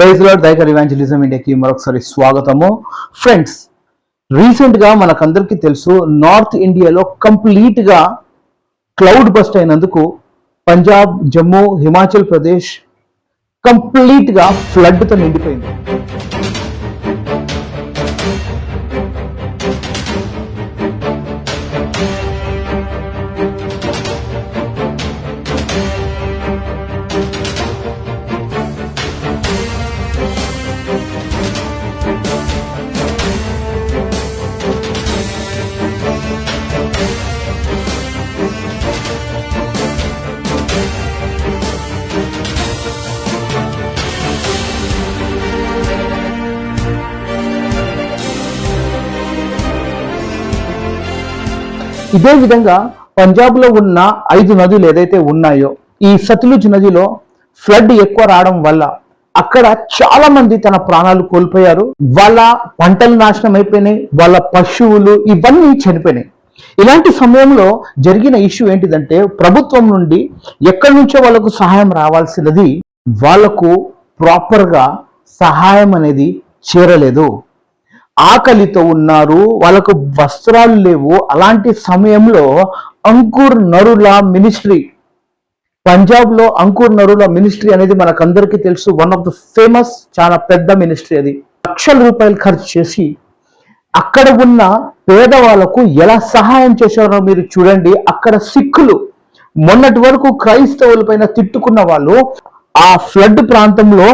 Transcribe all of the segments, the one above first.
Praise lord దైకర్ evangelism ఇండియాకి మరొకసారి స్వాగతము. Friends రీసెంట్గా మనకందరికీ తెలుసు నార్త్ ఇండియాలో కంప్లీట్గా క్లౌడ్ బస్ట్ అయినందుకు పంజాబ్ జమ్మూ హిమాచల్ ప్రదేశ్ కంప్లీట్గా ఫ్లడ్తో నిండిపోయింది. ఇదే విధంగా పంజాబ్లో ఉన్న ఐదు నదులు ఏదైతే ఉన్నాయో ఈ సతులుజ్ నదిలో ఫ్లడ్ ఎక్కువ రావడం వల్ల అక్కడ చాలా మంది తన ప్రాణాలు కోల్పోయారు. వాళ్ళ పంటలు నాశనం అయిపోయినాయి వాళ్ళ పశువులు ఇవన్నీ చనిపోయినాయి. ఇలాంటి సమయంలో జరిగిన ఇష్యూ ఏంటిదంటే ప్రభుత్వం నుండి ఎక్కడి నుంచో వాళ్ళకు సహాయం రావాల్సినది వాళ్ళకు ప్రాపర్గా సహాయం అనేది చేరలేదు. ఆకలితో ఉన్నారు వాళ్ళకు వస్త్రాలు లేవు. అలాంటి సమయంలో అంకుర్ నరుల మినిస్ట్రీ పంజాబ్లో అంకుర్ నరుల మినిస్ట్రీ అనేది మనకందరికీ తెలుసు. వన్ ఆఫ్ ద ఫేమస్ చాలా పెద్ద మినిస్ట్రీ అది. లక్షల రూపాయలు ఖర్చు చేసి అక్కడ ఉన్న పేదవాళ్ళకు ఎలా సహాయం చేశారో మీరు చూడండి. అక్కడ సిక్కులు మొన్నటి వరకు క్రైస్తవుల పైన తిట్టుకున్న వాళ్ళు ఆ ఫ్లడ్ ప్రాంతంలో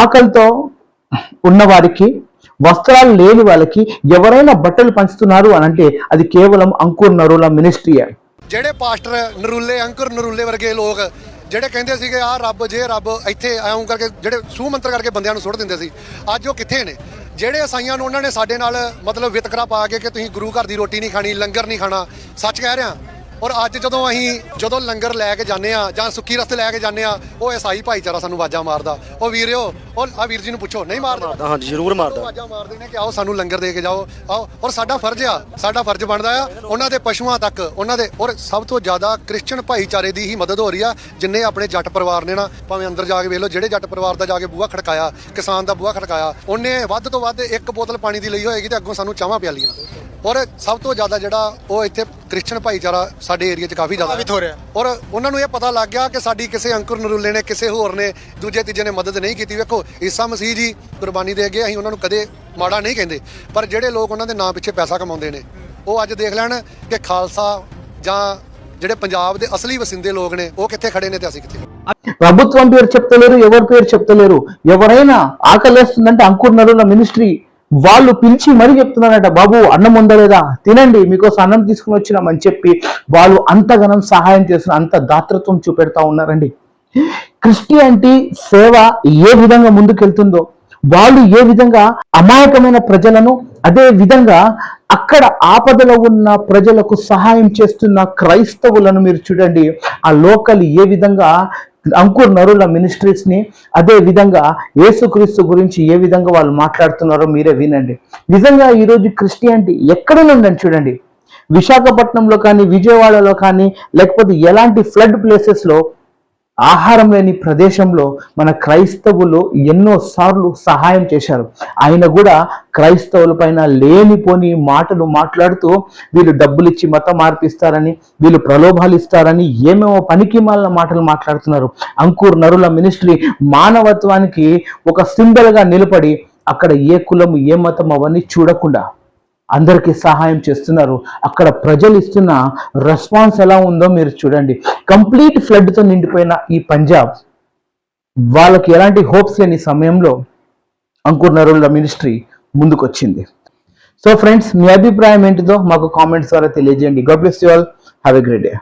ఆకలితో ఉన్న వారికి వస్త్రాలు లేని వాళ్ళకి ఎవరైనా బట్టలు పంచుతున్నారు అని అంటే అది కేవలం అంకుర్ నరుల మినిస్ట్రీయే ਜਿਹੜੇ ਪਾਸਟਰ ਨਰੂਲੇ ਅੰਕਰ ਨਰੂਲੇ ਵਰਗੇ ਲੋਕ ਜਿਹੜੇ ਕਹਿੰਦੇ ਸੀਗੇ ਆ ਰੱਬ ਜੇ ਰੱਬ ਇੱਥੇ ਐਉਂ ਕਰਕੇ ਜਿਹੜੇ ਸੂਹ ਮੰਤਰ ਕਰਕੇ ਬੰਦਿਆਂ ਨੂੰ ਸੁੱਟ ਦਿੰਦੇ ਸੀ ਅੱਜ ਉਹ ਕਿੱਥੇ ਨੇ ਜਿਹੜੇ ਈਸਾਈਆਂ ਨੂੰ ਉਹਨਾਂ ਨੇ ਸਾਡੇ ਨਾਲ ਮਤਲਬ ਵਿਤਕਰਾ ਪਾ ਕੇ ਕਿ ਤੁਸੀਂ ਗੁਰੂ ਘਰ ਦੀ ਰੋਟੀ ਨਹੀਂ ਖਾਣੀ ਲੰਗਰ ਨਹੀਂ ਖਾਣਾ ਸੱਚ ਕਹਿ ਰਿਹਾ ਔਰ ਅੱਜ ਜਦੋਂ ਅਸੀਂ ਜਦੋਂ ਲੰਗਰ ਲੈ ਕੇ ਜਾਂਦੇ ਆ ਜਾਂ ਸੁੱਕੀ ਰਸਤੇ ਲੈ ਕੇ ਜਾਂਦੇ ਆ ਉਹ ਈਸਾਈ ਭਾਈਚਾਰਾ ਸਾਨੂੰ ਆਵਾਜ਼ਾਂ ਮਾਰਦਾ। ਉਹ ਵੀਰਿਓ ਉਹ ਆ ਵੀਰ ਜੀ ਨੂੰ ਪੁੱਛੋ ਨਹੀਂ ਮਾਰਦਾ? ਹਾਂਜੀ ਜ਼ਰੂਰ ਮਾਰਦਾ। ਆਵਾਜ਼ਾਂ ਮਾਰਦੇ ਨੇ ਕਿ ਆਓ ਸਾਨੂੰ ਲੰਗਰ ਦੇ ਕੇ ਜਾਓ ਆਓ ਔਰ ਸਾਡਾ ਫਰਜ਼ ਆ ਸਾਡਾ ਫਰਜ਼ ਬਣਦਾ ਆ ਉਹਨਾਂ ਦੇ ਪਸ਼ੂਆਂ ਤੱਕ ਉਹਨਾਂ ਦੇ ਔਰ ਸਭ ਤੋਂ ਜ਼ਿਆਦਾ ਕ੍ਰਿਸਚੀਅਨ ਭਾਈਚਾਰੇ ਦੀ ਹੀ ਮਦਦ ਹੋ ਰਹੀ ਆ ਜਿੰਨੇ ਆਪਣੇ ਜੱਟ ਪਰਿਵਾਰ ਨੇ ਨਾ ਭਾਵੇਂ ਅੰਦਰ ਜਾ ਕੇ ਵੇਖ ਲਓ ਜਿਹੜੇ ਜੱਟ ਪਰਿਵਾਰ ਦਾ ਜਾ ਕੇ ਬੂਹਾ ਖੜਕਾਇਆ ਕਿਸਾਨ ਦਾ ਬੂਹਾ ਖੜਕਾਇਆ ਉਹਨੇ ਵੱਧ ਤੋਂ ਵੱਧ ਇੱਕ ਬੋਤਲ ਪਾਣੀ ਦੀ ਲਈ ਹੋਏਗੀ ਤੇ ਅੱਗੋਂ ਸਾਨੂੰ ਚਾਹਾਂ ਪਿਆਲੀਆਂ। ਔਰ ਸਭ ਤੋਂ ਜ਼ਿਆਦਾ ਜਿਹੜਾ ਉਹ ਇੱਥੇ ਕ੍ਰਿਸਚੀਅਨ ਭਾਈਚਾਰਾ ਸਾਡੇ ਏਰੀਆ 'ਚ ਕਾਫੀ ਜ਼ਿਆਦਾ ਪ੍ਰਭਾਵਿਤ ਹੋ ਰਿਹਾ। ਔਰ ਉਹਨਾਂ ਨੂੰ ਇਹ ਪਤਾ ਲੱਗ ਗਿਆ ਕਿ ਸਾਡੀ ਕਿਸੇ ਅੰਕੁਰ ਨਰੂਲੇ ਨੇ ਕਿਸੇ ਹੋਰ ਨੇ ਦੂਜੇ ਤੀਜੇ ਨੇ ਮਦਦ ਨਹੀਂ ਕੀਤੀ ਵੇਖੋ ਈਸਾ ਮਸੀਹ ਜੀ ਕੁਰਬਾਨੀ ਦੇ ਅੱਗੇ ਅਸੀਂ ਉਹਨਾਂ ਨੂੰ ਕਦੇ ਮਾੜਾ ਨਹੀਂ ਕਹਿੰਦੇ ਪਰ ਜਿਹੜੇ ਲੋਕ ਉਹਨਾਂ ਦੇ ਨਾਂ ਪਿੱਛੇ ਪੈਸਾ ਕਮਾਉਂਦੇ ਨੇ ਉਹ ਅੱਜ ਦੇਖ ਲੈਣ ਕਿ ਖਾਲਸਾ ਜਾਂ ਜਿਹੜੇ ਪੰਜਾਬ ਦੇ ਅਸਲੀ ਵਸਿੰਦੇ ਲੋਕ ਨੇ ਉਹ ਕਿੱਥੇ ਖੜੇ ਨੇ ਤੇ ਅਸੀਂ ਕਿੱਥੇ ప్రభుత్వం పేరు చెప్తలేరు ఎవరి పేరు చెప్తలేరు ఎవరైనా ఆకలేస్తుందంటే అంకుర్ నరుల మినిస్ట్రీ వాళ్ళు పిలిచి మరీ చెప్తున్నారట బాబు అన్నం ఉందలేదా తినండి మీకోసం అన్నం తీసుకుని వచ్చినామని చెప్పి వాళ్ళు అంతగనం సహాయం చేస్తున్న అంత దాతృత్వం చూపెడతా ఉన్నారండి. క్రిస్టియానిటీ సేవ ఏ విధంగా ముందుకెళ్తుందో వాళ్ళు ఏ విధంగా అమాయకమైన ప్రజలను అదే విధంగా అక్కడ ఆపదలో ఉన్న ప్రజలకు సహాయం చేస్తున్న క్రైస్తవులను మీరు చూడండి ఆ లోకల్ ఏ విధంగా అంకుర్ నరుల మినిస్ట్రీస్ని అదే విధంగా యేసుక్రీస్తు గురించి ఏ విధంగా వాళ్ళు మాట్లాడుతున్నారో మీరే వినండి. నిజంగా ఈరోజు క్రిస్టియానిటీ ఎక్కడ నుండి చూడండి. విశాఖపట్నంలో కానీ విజయవాడలో కానీ లేకపోతే ఎలాంటి ఫ్లడ్ ప్లేసెస్లో ఆహారం లేని ప్రదేశంలో మన క్రైస్తవులు ఎన్నోసార్లు సహాయం చేశారు. ఆయన కూడా క్రైస్తవుల పైన లేనిపోని మాటలు మాట్లాడుతూ వీళ్ళు డబ్బులు ఇచ్చి మతం మార్పిస్తారని వీళ్ళు ప్రలోభాలు ఇస్తారని ఏమేమో పనికి మాలిన మాటలు మాట్లాడుతున్నారు. అంకుర్ నరుల మినిస్ట్రీ మానవత్వానికి ఒక సింబల్గా నిలబడి అక్కడ ఏ కులం ఏ మతం అవన్నీ చూడకుండా అందరికీ సహాయం చేస్తున్నారు. అక్కడ ప్రజలు ఇస్తున్న రెస్పాన్స్ ఎలా ఉందో మీరు చూడండి. కంప్లీట్ ఫ్లడ్తో నిండిపోయిన ఈ పంజాబ్ వాళ్ళకి ఎలాంటి హోప్స్ లేని సమయంలో అంకుర్ నరుల మినిస్ట్రీ ముందుకొచ్చింది. సో ఫ్రెండ్స్ మీ అభిప్రాయం ఏంటిదో మాకు కామెంట్స్ ద్వారా తెలియజేయండి. God bless you all have a great day